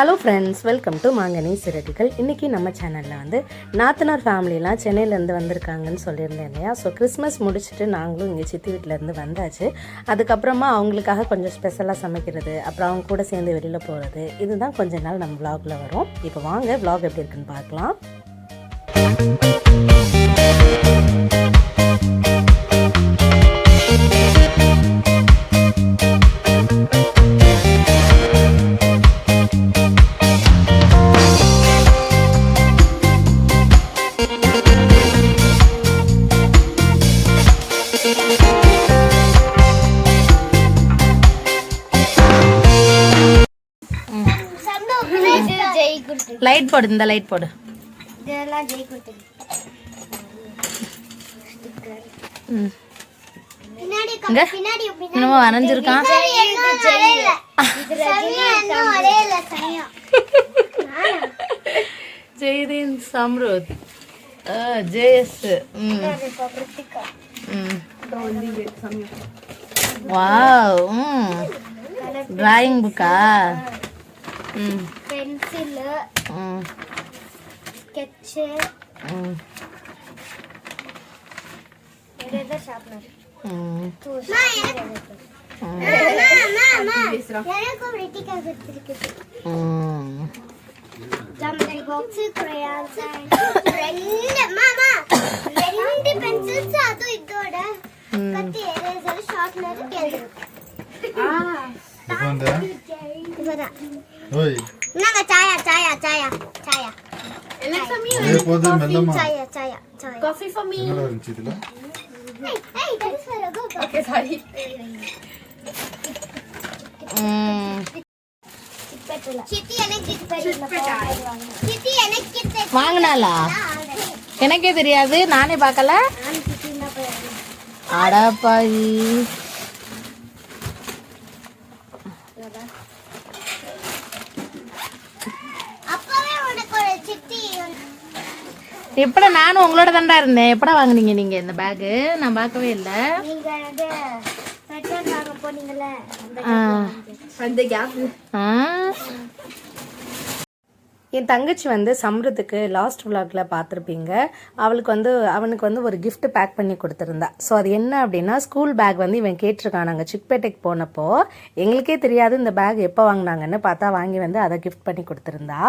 Hello friends welcome to மாங்கனி சிறகுகள் இன்றைக்கி நம்ம சேனலில் வந்து நாத்தனார் ஃபேமிலிலாம் சென்னையிலேருந்து வந்திருக்காங்கன்னு சொல்லியிருந்தேன் இல்லையா? ஸோ கிறிஸ்மஸ் முடிச்சுட்டு நாங்களும் இங்கே சித்தி வீட்டிலேருந்து வந்தாச்சு. அதுக்கப்புறமா அவங்களுக்காக கொஞ்சம் ஸ்பெஷலாக சமைக்கிறது அப்புறம் அவங்க கூட சேர்ந்து வெளியில் போகிறது இதுதான் கொஞ்ச நாள் நம்ம விலாகில் வரும். இப்போ வாங்க விலாக் எப்படி இருக்குன்னு பார்க்கலாம். லைட் போடு இந்த லைட் போடு. இதெல்லாம் ஜெய் கொடுத்து. ம். பின்னாடி இங்க? பின்னாடி என்னமோ வரைஞ்சிருக்கான் ஜெய்தீன் சம்ருத். ஜேஎஸ். ம். ம். வாவ் ம். டிராயிங் புக்கா ம். பென்சில். ம் ஸ்கெட்சு ம் ஷார்ப்னர் ம் எனக்கும் ரிட்டிகா கொடுத்துருக்குது ம் ஜாமெட்ரி பாக்ஸ் crayons ரெண்டு மாமா ரெண்டு பென்சில்ஸ் அதுவும் இதோட கத்தி எரேசர் ஷார்ப்னர் கேள்வி எப்போ வந்த இப்பதான் ஓய் நாங்க சாயா சாயா சாயா சாயா அதே போது மெல்லமா. சாயா சாயா சாயா. காஃபி ஃபார் மீ என்னடா இருந்துச்சு இதுல sorry. ம். சித்தி எனக்கு சித்தி எனக்கு கிட்ட வாங்கினாலா எனக்கே தெரியாது நானே பார்க்கல. அடப்பாயி அப்பவே உனக்கு ஒரு சித்தி எப்படா நானும் உங்களோட தான்டா இருந்தேன். எப்படா வாங்குனீங்க நீங்க இந்த பேகு நான் பார்க்கவே இல்லை. என் தங்கச்சி வந்து சம்ருத்துக்கு லாஸ்ட் vlogல பார்த்துருப்பீங்க. அவளுக்கு வந்து அவனுக்கு வந்து ஒரு gift பேக் பண்ணி கொடுத்துருந்தா. ஸோ அது என்ன அப்படின்னா ஸ்கூல் பேக் வந்து இவன் கேட்டிருக்கான். நாங்கள் சிக்பேட்டைக்கு போனப்போ எங்களுக்கே தெரியாது இந்த பேக் எப்போ வாங்கினாங்கன்னு பார்த்தா வாங்கி வந்து அதை gift பண்ணி கொடுத்துருந்தா.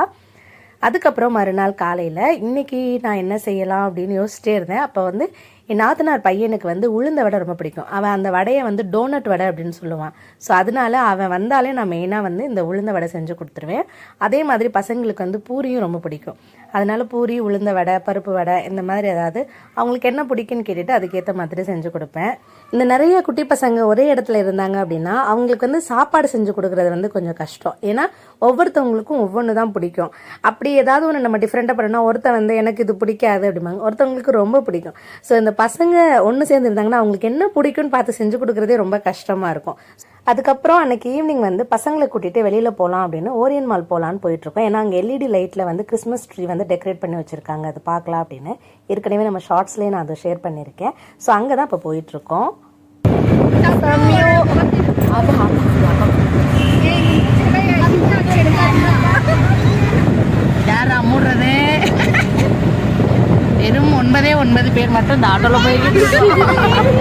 அதுக்கப்புறம் மறுநாள் காலையில் இன்றைக்கி நான் என்ன செய்யலாம்? அப்படின்னு யோசிச்சிட்டே இருந்தேன். அப்போ வந்து என் நாத்தனார் பையனுக்கு வந்து உளுந்த வடை ரொம்ப பிடிக்கும். அவன் அந்த வடையை வந்து டோனட் வடை அப்படின்னு சொல்லுவான். ஸோ அதனால அவன் வந்தாலே நான் மெயினாக வந்து இந்த உளுந்த வடை செஞ்சு கொடுத்துருவேன். அதே மாதிரி பசங்களுக்கு வந்து பூரியும் ரொம்ப பிடிக்கும். அதனால பூரி உளுந்த வடை பருப்பு வடை இந்த மாதிரி ஏதாவது அவங்களுக்கு என்ன பிடிக்குன்னு கேட்டுட்டு அதுக்கேற்ற மாதிரி செஞ்சு கொடுப்பேன். இந்த நிறைய குட்டி பசங்க ஒரே இடத்துல இருந்தாங்க அப்படின்னா அவங்களுக்கு வந்து சாப்பாடு செஞ்சு கொடுக்கறது வந்து கொஞ்சம் கஷ்டம். ஏன்னா ஒவ்வொருத்தவங்களுக்கும் ஒவ்வொன்று தான் பிடிக்கும். அப்படி ஏதாவது ஒன்று நம்ம டிஃப்ரெண்ட்டாக பண்ணோம்னா ஒருத்தன் வந்து எனக்கு இது பிடிக்காது அப்படிம்பாங்க. ஒருத்தவங்களுக்கு ரொம்ப பிடிக்கும். ஸோ இந்த பசங்க ஒன்று சேர்ந்து இருந்தாங்கன்னா அவங்களுக்கு என்ன பிடிக்கும்னு பார்த்து செஞ்சு கொடுக்குறதே ரொம்ப கஷ்டமாக இருக்கும். அதுக்கப்புறம் அன்னைக்கு ஈவினிங் வந்து பசங்களை கூட்டிகிட்டு வெளியில் போகலாம் அப்படின்னு ஓரியன் மால் போகலான்னு போயிட்டுருக்கோம். ஏன்னா அங்கே எல்இடி லைட்டில் வந்து கிறிஸ்மஸ் ட்ரீ வந்து டெக்கரேட் பண்ணி வச்சுருக்காங்க. அது பார்க்கலாம் அப்படின்னு. ஏற்கனவே நம்ம ஷார்ட்ஸ்லேயே நான் அதை ஷேர் பண்ணியிருக்கேன். ஸோ அங்கே தான் இப்போ போயிட்டுருக்கோம். யாரா மூடுறது? வெறும் ஒன்பதே ஒன்பது பேர் மட்டும் இந்த ஆட்டோவில் போயிட்டு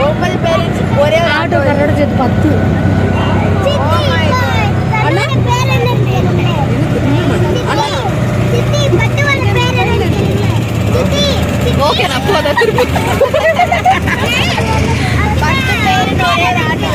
ஒன்பது பேர் ஒரே ஆட்டோ கரோட சேர்த்து பத்து அண்ணா பேர் என்ன தெரியல சித்தி பட்டுவோட பேர் என்ன தெரியல சித்தி ஓகே நான் போதை திருப்பி பட்டு பேர் ஒரே ஆட்டோ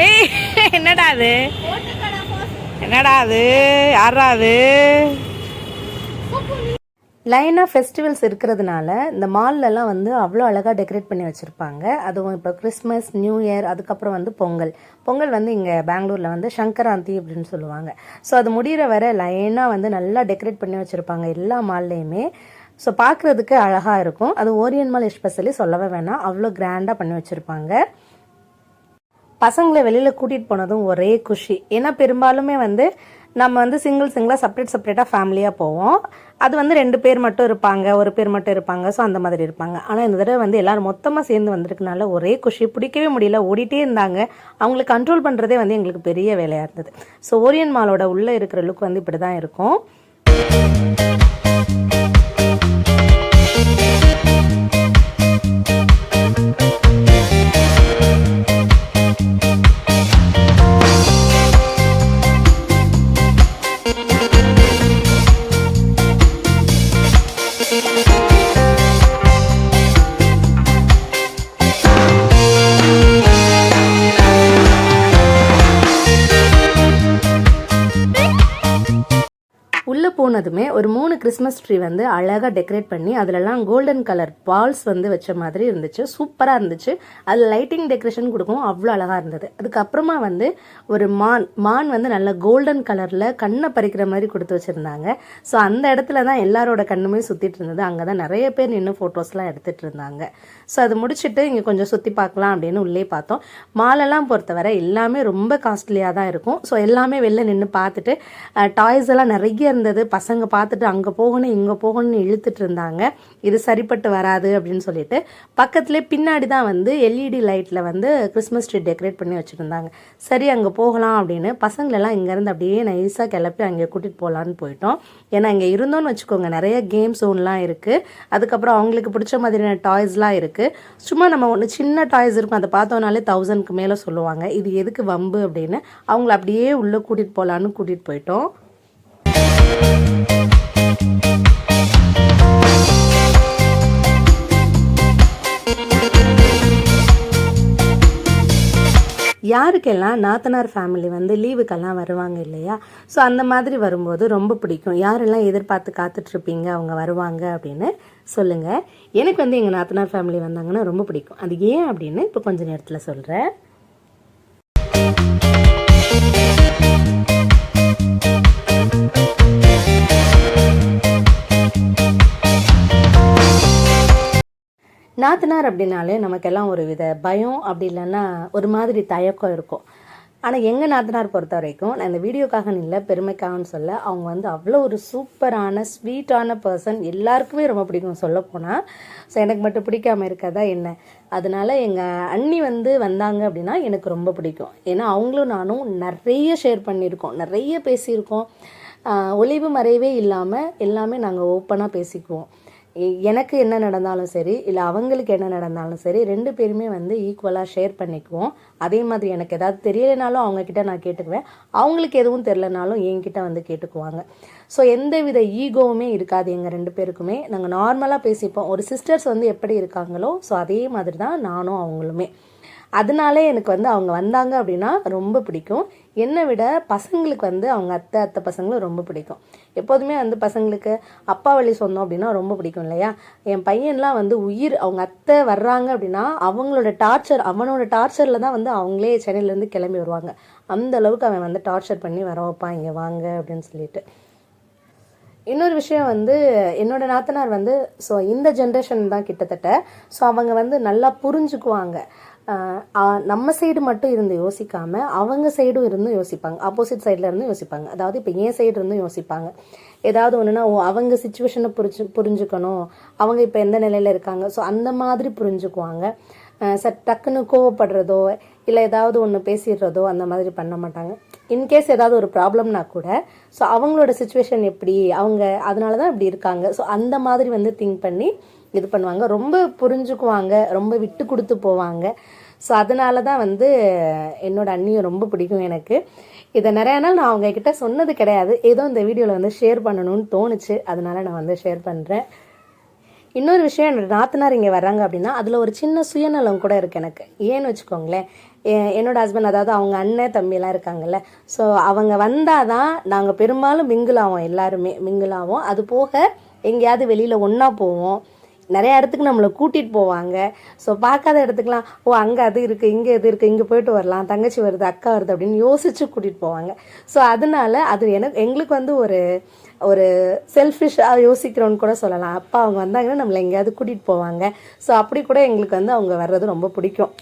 ஏய் என்னடா அது? என்னடா அது? யாரா அது? லைனாக ஃபெஸ்டிவல்ஸ் இருக்கிறதுனால இந்த மால்லலாம் வந்து அவ்வளோ அழகாக டெக்கரேட் பண்ணி வச்சுருப்பாங்க. அதுவும் இப்போ கிறிஸ்மஸ் நியூ இயர் அதுக்கப்புறம் வந்து பொங்கல். பொங்கல் வந்து இங்கே பெங்களூரில் வந்து சங்கராந்தி அப்படின்னு சொல்லுவாங்க. ஸோ அது முடிகிற வரை லைனாக வந்து நல்லா டெக்கரேட் பண்ணி வச்சுருப்பாங்க எல்லா மால்லையுமே ஸோ பார்க்குறதுக்கு அழகாக இருக்கும். அது ஓரியன் மால் எஸ்பெஷலி சொல்லவே வேணாம். அவ்வளோ கிராண்டாக பண்ணி வச்சுருப்பாங்க. பசங்களை வெளியில் கூட்டிகிட்டு போனதும் ஒரே குஷி. ஏன்னா பெரும்பாலுமே வந்து நம்ம வந்து சிங்கிள் சிங்கிளாக செப்பரேட் செப்பரேட்டாக ஃபேமிலியாக போவோம். அது வந்து ரெண்டு பேர் மட்டும் இருப்பாங்க ஒரு பேர் மட்டும் இருப்பாங்க ஸோ அந்த மாதிரி இருப்பாங்க. ஆனால் இந்த தடவை வந்து எல்லாரும் மொத்தமாக சேர்ந்து வந்திருக்கனால ஒரே குஷி. பிடிக்கவே முடியல ஓடிட்டே இருந்தாங்க. அவங்களை கண்ட்ரோல் பண்ணுறதே வந்து எங்களுக்கு பெரிய வேலையாக இருந்தது. ஸோ ஓரியன் மாலோட உள்ளே இருக்கிற லுக் வந்து இப்படி தான் இருக்கும். போனதுமே ஒரு மூணு கிறிஸ்மஸ் ட்ரீ வந்து அழகாக டெக்கரேட் பண்ணி அதிலலாம் கோல்டன் கலர் பால்ஸ் வந்து வச்ச மாதிரி இருந்துச்சு. சூப்பராக இருந்துச்சு. அதில் லைட்டிங் டெக்கரேஷன் கொடுக்கவும் அவ்வளோ அழகாக இருந்தது. அதுக்கப்புறமா வந்து ஒரு மான் மான் வந்து நல்ல கோல்டன் கலரில் கண்ணை பறிக்கிற மாதிரி கொடுத்து வச்சுருந்தாங்க. ஸோ அந்த இடத்துல தான் எல்லாரோட கண்ணுமே சுற்றிட்டு இருந்தது. அங்கே தான் நிறைய பேர் நின்று ஃபோட்டோஸ்லாம் எடுத்துகிட்டு இருந்தாங்க. ஸோ அது முடிச்சுட்டு இங்கே கொஞ்சம் சுற்றி பார்க்கலாம் அப்படின்னு உள்ளே பார்த்தோம். மாலெல்லாம் பொறுத்தவரை எல்லாமே ரொம்ப காஸ்ட்லியாக தான் இருக்கும். ஸோ எல்லாமே வெளில நின்று பார்த்துட்டு டாய்ஸ் எல்லாம் நிறைய இருந்தது. பசங்க பார்த்துட்டு அங்கே போகணும் இங்கே போகணும்னு இழுத்துட்டு இருந்தாங்க. இது சரிப்பட்டு வராது அப்படின்னு சொல்லிட்டு பக்கத்துலேயே பின்னாடி தான் வந்து எல்இடி லைட்டில் வந்து கிறிஸ்மஸ் ட்ரீ டெக்கரேட் பண்ணி வச்சுருந்தாங்க. சரி அங்கே போகலாம் அப்படின்னு பசங்களெல்லாம் இங்கேருந்து அப்படியே நைஸாக கிளப்பி அங்கே கூட்டிகிட்டு போகலான்னு போயிட்டோம். ஏன்னா இங்கே இருந்தோன்னு வச்சுக்கோங்க நிறைய கேம் ஜோன்லாம் இருக்குது அதுக்கப்புறம் அவங்களுக்கு பிடிச்ச மாதிரியான டாய்ஸ்லாம் இருக்குது சும்மா நம்ம ஒன்று சின்ன டாய்ஸ் இருக்கும் அதை பார்த்தோன்னாலே தௌசண்ட்க்கு மேலே சொல்லுவாங்க. இது எதுக்கு வம்பு அப்படின்னு அவங்கள அப்படியே உள்ளே கூட்டிகிட்டு போகலான்னு கூட்டிகிட்டு போயிட்டோம். யாருக்கெல்லாம் நாத்தனார் ஃபேமிலி வந்து லீவுக்கெல்லாம் வருவாங்க இல்லையா? ஸோ அந்த மாதிரி வரும்போது ரொம்ப பிடிக்கும். யாரெல்லாம் எதிர்பார்த்து காத்துட்ருப்பீங்க அவங்க வருவாங்க அப்படின்னு சொல்லுங்கள் எனக்கு வந்து எங்கள் நாத்தனார் ஃபேமிலி வந்தாங்கன்னா ரொம்ப பிடிக்கும். அது ஏன் அப்படின்னு இப்போ கொஞ்சம் நேரத்தில் சொல்கிறேன் நாத்தனார் அப்படின்னாலே நமக்கெல்லாம் ஒரு வித பயம் அப்படி இல்லைன்னா ஒரு மாதிரி தயக்கம் இருக்கும். ஆனால் எங்கள் நாத்தனார் பொறுத்த வரைக்கும் நான் இந்த வீடியோக்காக இல்லை பெருமைக்காகன்னு சொல்ல அவங்க வந்து அவ்வளோ ஒரு சூப்பரான ஸ்வீட்டான பர்சன் எல்லாருக்குமே ரொம்ப பிடிக்கும் சொல்ல போனால் ஸோ எனக்கு மட்டும் பிடிக்காமல் இருக்கதா என்ன? அதனால எங்கள் அண்ணி வந்து வந்தாங்க அப்படின்னா எனக்கு ரொம்ப பிடிக்கும். ஏன்னா அவங்களும் நானும் நிறைய ஷேர் பண்ணியிருக்கோம். நிறைய பேசியிருக்கோம். ஒளிவு மறைவே இல்லாமல் எல்லாமே நாங்கள் ஓப்பனாக பேசிக்குவோம். எனக்கு என்ன நடந்தாலும் சரி இல்லை அவங்களுக்கு என்ன நடந்தாலும் சரி ரெண்டு பேருமே வந்து ஈக்குவலாக ஷேர் பண்ணிக்குவோம். அதே மாதிரி எனக்கு ஏதாவது தெரியலைனாலும் அவங்கக்கிட்ட நான் கேட்டுக்குவேன். அவங்களுக்கு எதுவும் தெரிலனாலும் என்கிட்ட வந்து கேட்டுக்குவாங்க. ஸோ எந்த வித ஈகோவுமே இருக்காது எங்கள் ரெண்டு பேருக்குமே. நாங்கள் நார்மலாக பேசிப்போம். ஒரு சிஸ்டர்ஸ் வந்து எப்படி இருக்காங்களோ ஸோ அதே மாதிரி தான் நானும் அவங்களுமே. அதனாலே எனக்கு வந்து அவங்க வந்தாங்க அப்படின்னா ரொம்ப பிடிக்கும். என்னை விட பசங்களுக்கு வந்து அவங்க அத்தை அத்தை பசங்களும் ரொம்ப பிடிக்கும். எப்போதுமே வந்து பசங்களுக்கு அப்பா வழி சொன்னோம் அப்படின்னா ரொம்ப பிடிக்கும் இல்லையா? என் பையன்லாம் வந்து உயிர் அவங்க அத்தை வர்றாங்க அப்படின்னா அவங்களோட டார்ச்சர் அவனோட டார்ச்சரில் தான் வந்து அவங்களே சென்னையிலேருந்து கிளம்பி வருவாங்க. அந்த அளவுக்கு அவன் வந்து டார்ச்சர் பண்ணி வர வைப்பான் இங்கே வாங்க அப்படின்னு சொல்லிட்டு. இன்னொரு விஷயம் வந்து என்னோட நாத்தனார் வந்து ஸோ இந்த ஜென்ரேஷன் தான் கிட்டத்தட்ட. ஸோ அவங்க வந்து நல்லா புரிஞ்சுக்குவாங்க. நம்ம சைடு மட்டும் இருந்து யோசிக்காம அவங்க சைடும் இருந்து யோசிப்பாங்க. ஆப்போசிட் சைடில் இருந்து யோசிப்பாங்க. அதாவது இப்போ என் சைடு இருந்து யோசிப்பாங்க. ஏதாவது ஒன்றுனா ஓ அவங்க சுச்சுவேஷனை புரிஞ்சு புரிஞ்சுக்கணும். அவங்க இப்போ எந்த நிலையில் இருக்காங்க? ஸோ அந்த மாதிரி புரிஞ்சுக்குவாங்க. சார் டக்குன்னு கோவப்படுறதோ இல்லை ஏதாவது ஒன்று பேசிடுறதோ அந்த மாதிரி பண்ண மாட்டாங்க. இன்கேஸ் ஏதாவது ஒரு ப்ராப்ளம்னா கூட ஸோ அவங்களோட சுச்சுவேஷன் எப்படி அவங்க அதனால தான் இப்படி இருக்காங்க. ஸோ அந்த மாதிரி வந்து திங்க் பண்ணி இது பண்ணுவாங்க. ரொம்ப புரிஞ்சுக்குவாங்க. ரொம்ப விட்டு கொடுத்து போவாங்க. ஸோ அதனால தான் வந்து என்னோடய அண்ணியும் ரொம்ப பிடிக்கும் எனக்கு. இதை நிறைய நாள் நான் அவங்க கிட்ட சொன்னது கிடையாது. ஏதோ இந்த வீடியோவில் வந்து ஷேர் பண்ணணும்னு தோணுச்சு. அதனால நான் வந்து ஷேர் பண்ணுறேன் இன்னொரு விஷயம் என்னோட நாத்தனார் இங்கே வர்றாங்க அப்படின்னா அதில் ஒரு சின்ன சுயநலம் கூட இருக்குது எனக்கு. ஏன்னு வச்சுக்கோங்களேன் என்னோடய என்னோட ஹஸ்பண்ட் அதாவது அவங்க அண்ணன் தம்பியெல்லாம் இருக்காங்கல்ல. ஸோ அவங்க வந்தால் தான் நாங்கள் பெரும்பாலும் மிங்கிள் ஆவோம் எல்லாருமே. மிங்கிள் ஆவோம் அது போக எங்கேயாவது வெளியில் ஒன்றா போவோம். நிறைய இடத்துக்கு நம்மளை கூட்டிகிட்டு போவாங்க. ஸோ பார்க்காத இடத்துக்குலாம் ஓ அங்கே அது இருக்குது இங்கே இது இருக்குது இங்கே போயிட்டு வரலாம் தங்கச்சி வருது அக்கா வருது அப்படின்னு யோசிச்சு கூட்டிகிட்டு போவாங்க. ஸோ அதனால அது எனக்கு எங்களுக்கு வந்து ஒரு ஒரு செல்ஃபிஷாக யோசிக்கிறோன்னு கூட சொல்லலாம். அப்பா அவங்க வந்தாங்கன்னா நம்மளை எங்கேயாவது கூட்டிகிட்டு போவாங்க. ஸோ அப்படி கூட எங்களுக்கு வந்து அவங்க வர்றது ரொம்ப பிடிக்கும்.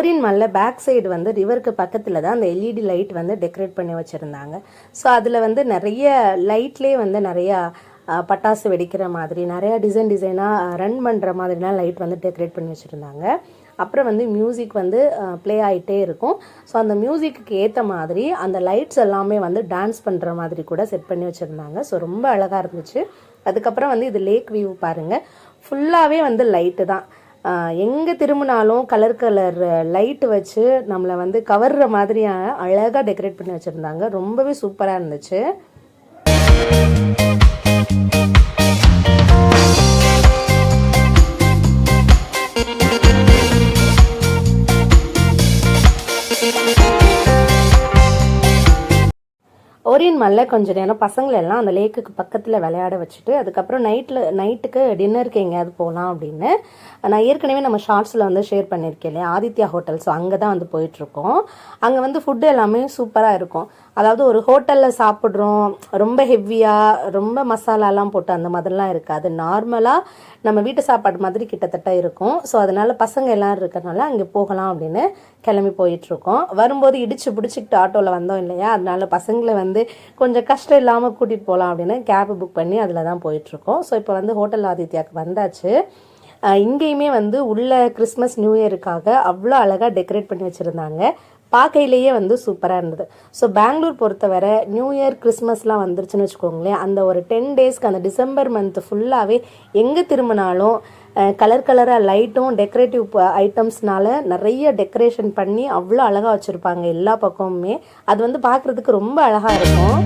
ஓரியன் மல்ல பேக் சைடு வந்து ரிவருக்கு பக்கத்தில் தான் அந்த எல்இடி லைட் வந்து டெக்கரேட் பண்ணி வச்சுருந்தாங்க. ஸோ அதில் வந்து நிறைய லைட்லேயே வந்து நிறையா பட்டாசு வெடிக்கிற மாதிரி நிறையா டிசைன் டிசைனாக ரன் பண்ணுற மாதிரிலாம் லைட் வந்து டெக்கரேட் பண்ணி வச்சுருந்தாங்க. அப்புறம் வந்து மியூசிக் வந்து ப்ளே ஆகிட்டே இருக்கும். ஸோ அந்த மியூசிக்கு ஏற்ற மாதிரி அந்த லைட்ஸ் எல்லாமே வந்து டான்ஸ் பண்ணுற மாதிரி கூட செட் பண்ணி வச்சுருந்தாங்க. ஸோ ரொம்ப அழகாக இருந்துச்சு. அதுக்கப்புறம் வந்து இது லேக் வியூ பாருங்கள் ஃபுல்லாகவே வந்து லைட்டு தான். எங்கே திரும்பினாலும் கலர் கலர் லைட் வச்சு நம்மளை வந்து கவர்ற மாதிரியான அழகாக டெக்கரேட் பண்ணி வச்சுருந்தாங்க. ரொம்பவே சூப்பராக இருந்துச்சு. ஓரியன் மல்ல கொஞ்ச நேரம் பசங்களை எல்லாம் அந்த லேக்குக்கு பக்கத்தில் விளையாட வச்சுட்டு அதுக்கப்புறம் நைட்டில் நைட்டுக்கு டின்னருக்கு எங்கேயாவது போகலாம் அப்படின்னு நான் ஏற்கனவே நம்ம ஷார்ட்ஸில் வந்து ஷேர் பண்ணியிருக்கேன் இல்லையா? ஆதித்யா ஹோட்டல் ஸோ அங்கே தான் வந்து போயிட்டுருக்கோம் அங்கே வந்து ஃபுட்டு எல்லாமே சூப்பராக இருக்கும். அதாவது ஒரு ஹோட்டலில் சாப்பிட்றோம் ரொம்ப ஹெவியாக ரொம்ப மசாலாலாம் போட்டு அந்த மாதிரிலாம் இருக்காது. நார்மலாக நம்ம வீட்டு சாப்பாடு மாதிரி கிட்டத்தட்ட இருக்கும். ஸோ அதனால் பசங்க எல்லாரும் இருக்கிறதுனால அங்கே போகலாம் அப்படின்னு கிளம்பி போயிட்டுருக்கோம். வரும்போது இடிச்சு பிடிச்சிக்கிட்டு ஆட்டோவில் வந்தோம் இல்லையா? அதனால பசங்களை வந்து கொஞ்சம் கஷ்டம் இல்லாமல் கூட்டிகிட்டு போகலாம் அப்படின்னு கேப் புக் பண்ணி அதில் தான் போயிட்டுருக்கோம். ஸோ இப்போ வந்து ஹோட்டல் ஆதித்யாவுக்கு வந்தாச்சு. இங்கேயுமே வந்து உள்ள கிறிஸ்மஸ் நியூ இயருக்காக அவ்வளோ அழகாக டெக்கரேட் பண்ணி வச்சுருந்தாங்க. பார்க்கையிலேயே வந்து சூப்பராக இருந்தது. ஸோ பெங்களூர் பொறுத்தவரை நியூ இயர் கிறிஸ்மஸ்லாம் வந்துருச்சுன்னு வச்சுக்கோங்களேன். அந்த ஒரு டென் டேஸ்க்கு அந்த டிசம்பர் மந்த் ஃபுல்லாகவே எங்கே திரும்பினாலும் கலர் கலராக லைட்டும் டெக்கரேட்டிவ் ஐட்டம்ஸ்னால நிறைய டெக்கரேஷன் பண்ணி அவ்வளோ அழகாக வச்சுருப்பாங்க எல்லா பக்கமுமே. அது வந்து பார்க்குறதுக்கு ரொம்ப அழகாக இருக்கும்.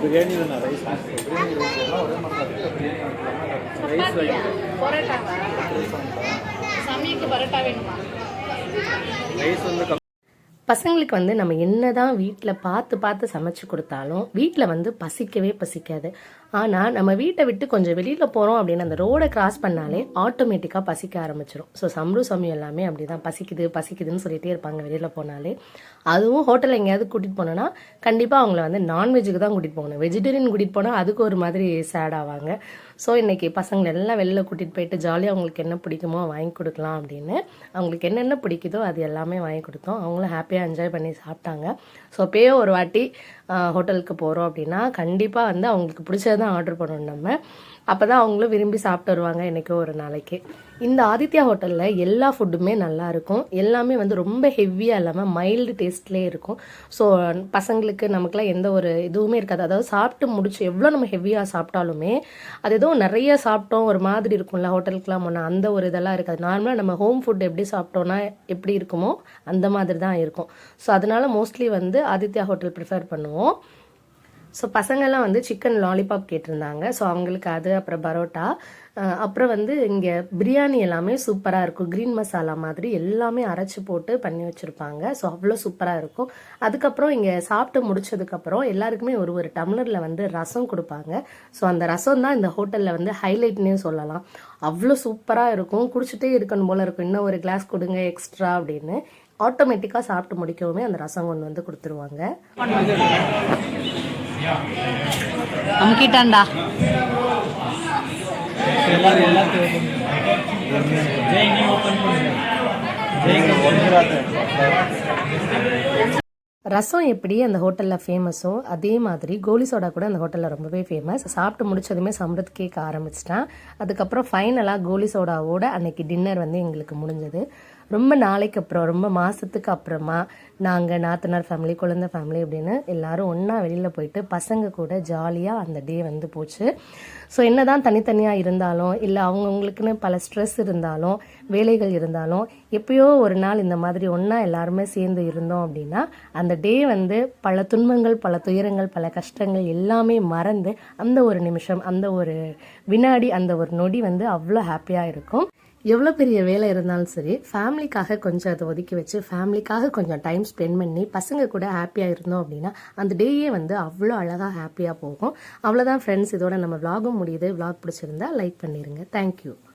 பிரியாணி வேணாம் ரைஸ் பிரியாணி ஒரே மாதிரி ரைஸ் பரோட்டா. வேணுமா? ரைஸ் வந்து பசங்களுக்கு வந்து நம்ம என்னதான் வீட்டில் பார்த்து பார்த்து சமைச்சு கொடுத்தாலும் வீட்டில் வந்து பசிக்கவே பசிக்காது. ஆனால் நம்ம வீட்டை விட்டு கொஞ்சம் வெளியில் போகிறோம் அப்படின்னு அந்த ரோடை கிராஸ் பண்ணாலே ஆட்டோமேட்டிக்காக பசிக்க ஆரம்பிச்சிடும் ஸோ சம்ரு சமயம் எல்லாமே அப்படி தான் பசிக்குது பசிக்குதுன்னு சொல்லிகிட்டே இருப்பாங்க வெளியில் போனாலே. அதுவும் ஹோட்டலில் எங்கேயாவது கூட்டிகிட்டு போனோன்னா கண்டிப்பாக அவங்கள வந்து நான்வெஜ்ஜுக்கு தான் கூட்டிகிட்டு போகணும். வெஜிடேரியன் கூட்டிகிட்டு போனால் அதுக்கு ஒரு மாதிரி சேட் ஆவாங்க. ஸோ இன்றைக்கி பசங்களை எல்லாம் வெளியில் கூட்டிகிட்டு போயிட்டு ஜாலியாக அவங்களுக்கு என்ன பிடிக்குமோ வாங்கி கொடுக்கலாம் அப்படின்னு. அவங்களுக்கு என்னென்ன பிடிக்குதோ அது எல்லாமே வாங்கி கொடுத்தோம். அவங்களும் ஹாப்பியாக என்ஜாய் பண்ணி சாப்பிட்டாங்க. ஸோ அப்போயே ஒரு வாட்டி ஹோட்டலுக்கு போகிறோம் அப்படின்னா கண்டிப்பாக வந்து அவங்களுக்கு பிடிச்சதான் ஆர்டர் பண்ணணும் நம்ம. அப்போ தான் அவங்களும் விரும்பி சாப்பிட்டு வருவாங்க எனக்கு ஒரு நாளைக்கு. இந்த ஆதித்யா ஹோட்டலில் எல்லா ஃபுட்டுமே நல்லாயிருக்கும் எல்லாமே வந்து ரொம்ப ஹெவியாக இல்லாமல் மைல்டு டேஸ்ட்லேயே இருக்கும். ஸோ பசங்களுக்கு நமக்குலாம் எந்த ஒரு இதுவுமே இருக்காது. அதாவது சாப்பிட்டு முடிச்சு எவ்வளோ நம்ம ஹெவியாக சாப்பிட்டாலுமே அது ஏதோ நிறைய சாப்பிட்டோம் ஒரு மாதிரி இருக்கும்ல ஹோட்டலுக்குலாம் போனால் அந்த ஒரு இதெல்லாம் இருக்காது. நார்மலாக நம்ம ஹோம் ஃபுட் எப்படி சாப்பிட்டோன்னா எப்படி இருக்குமோ அந்த மாதிரி தான் இருக்கும். ஸோ அதனால் மோஸ்ட்லி வந்து ஆதித்யா ஹோட்டல் ப்ரிஃபர் பண்ணுவோம். ஸோ பசங்கள்லாம் வந்து சிக்கன் லாலிபாப் கேட்டிருந்தாங்க. ஸோ அவங்களுக்கு அது அப்புறம் பரோட்டா அப்புறம் வந்து இங்கே பிரியாணி எல்லாமே சூப்பராக இருக்கும். க்ரீன் மசாலா மாதிரி எல்லாமே அரைச்சி போட்டு பண்ணி வச்சுருப்பாங்க. ஸோ அவ்வளோ சூப்பராக இருக்கும். அதுக்கப்புறம் இங்கே சாப்பிட்டு முடிச்சதுக்கப்புறம் எல்லாருக்குமே ஒரு ஒரு டம்ளரில் வந்து ரசம் கொடுப்பாங்க. ஸோ அந்த ரசம் தான் இந்த ஹோட்டலில் வந்து ஹைலைட்னே சொல்லலாம். அவ்வளோ சூப்பராக இருக்கும். குடிச்சிட்டே இருக்கணும் போல் இருக்கும். இன்னும் ஒரு கிளாஸ் கொடுங்க எக்ஸ்ட்ரா அப்படின்னு. ஆட்டோமேட்டிக்காக சாப்பிட்டு முடிக்கவுமே அந்த ரசம் கொண்டு வந்து கொடுத்துருவாங்க. அமுக்கிட்டான்டா. ரசம் எப்படி அந்த ஹோட்டலில் ஃபேமஸோ அதே மாதிரி கோலி சோடா கூட அந்த ஹோட்டலில் ரொம்பவே ஃபேமஸ் சாப்பிட்டு முடிச்சதுமே சம்ரத் கேட்க ஆரம்பிச்சிட்டான். அதுக்கப்புறம் ஃபைனலாக கோலி சோடாவோட அன்னைக்கு டின்னர் வந்து எங்களுக்கு முடிஞ்சது. ரொம்ப நாளைக்கு அப்புறம் ரொம்ப மாதத்துக்கு அப்புறமா நாங்கள் நாத்தனார் ஃபேமிலி குழந்தை ஃபேமிலி அப்படின்னு எல்லாரும் ஒன்றா வெளியில் போயிட்டு பசங்க கூட ஜாலியாக அந்த டே வந்து போச்சு. ஸோ என்னதான் தனித்தனியாக இருந்தாலும் இல்லை அவங்கவுங்களுக்குன்னு பல ஸ்ட்ரெஸ் இருந்தாலும் வேலைகள் இருந்தாலும் எப்பயோ ஒரு நாள் இந்த மாதிரி ஒன்றா எல்லாருமே சேர்ந்து இருந்தோம் அப்படின்னா அந்த டே வந்து பல துன்பங்கள் பல துயரங்கள் பல கஷ்டங்கள் எல்லாமே மறந்து அந்த ஒரு நிமிஷம் அந்த ஒரு வினாடி அந்த ஒரு நொடி வந்து அவ்வளோ ஹாப்பியாக இருக்கும். எவ்வளோ பெரிய வேலை இருந்தாலும் சரி ஃபேமிலிக்காக கொஞ்சம் அதை ஒதுக்கி வச்சு ஃபேமிலிக்காக கொஞ்சம் டைம் ஸ்பெண்ட் பண்ணி பசங்க கூட ஹாப்பியாக இருந்தோம் அப்படின்னா அந்த டேயே வந்து அவ்வளோ அழகாக ஹாப்பியாக போகும். அவ்வளோதான் ஃப்ரெண்ட்ஸ் இதோட நம்ம vlog-உம் முடியுது. விளாக் பிடிச்சிருந்தா லைக் பண்ணிடுங்க தேங்க்யூ